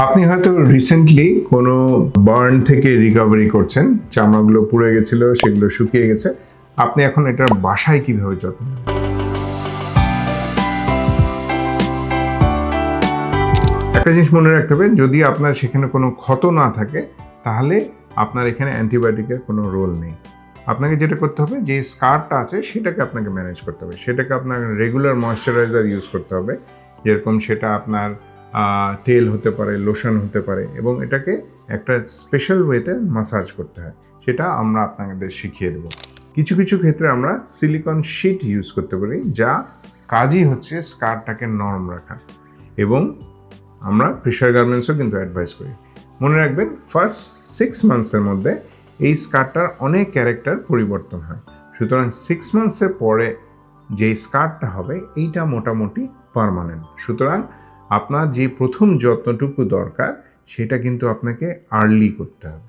আপনি হয়তো রিসেন্টলি কোনো বার্ন থেকে রিকভারি করছেন, চামড়াগুলো পুড়ে গেছিল, সেগুলো শুকিয়ে গেছে। আপনি এখন এটার বাসায় কীভাবে যত্ন একটা জিনিস মনে রাখতে হবে, যদি আপনার সেখানে কোনো ক্ষত না থাকে, তাহলে আপনার এখানে অ্যান্টিবায়োটিকের কোনো রোল নেই। আপনাকে যেটা করতে হবে, যে স্কারটা আছে, সেটাকে আপনাকে ম্যানেজ করতে হবে। সেটাকে আপনার রেগুলার ময়শ্চারাইজার ইউজ করতে হবে। যেরকম সেটা আপনার তেল হতে পারে লোশন হতে পারে এবং এটাকে একটা স্পেশাল ওয়েতে মাসাজ করতে হয়। সেটা আমরা আপনাদের শিখিয়ে দেবো। কিছু কিছু ক্ষেত্রে আমরা সিলিকন শিট ইউজ করতে পারি, যা কাজই হচ্ছে স্কারটাকে নরম রাখা এবং আমরা প্রেশার গার্মেন্টসও কিন্তু অ্যাডভাইস করি। মনে রাখবেন ফার্স্ট সিক্স মান্থসের মধ্যে এই স্কার্টটার অনেক ক্যারেক্টার পরিবর্তন হয়। সুতরাং সিক্স মান্থসের পরে যে স্কার্টটা হবে, এইটা মোটামুটি পারমানেন্ট সুতরাং আপনার যে প্রথম যত্নটুকু দরকার সেটা কিন্তু আপনাকে আর্লি করতে হবে।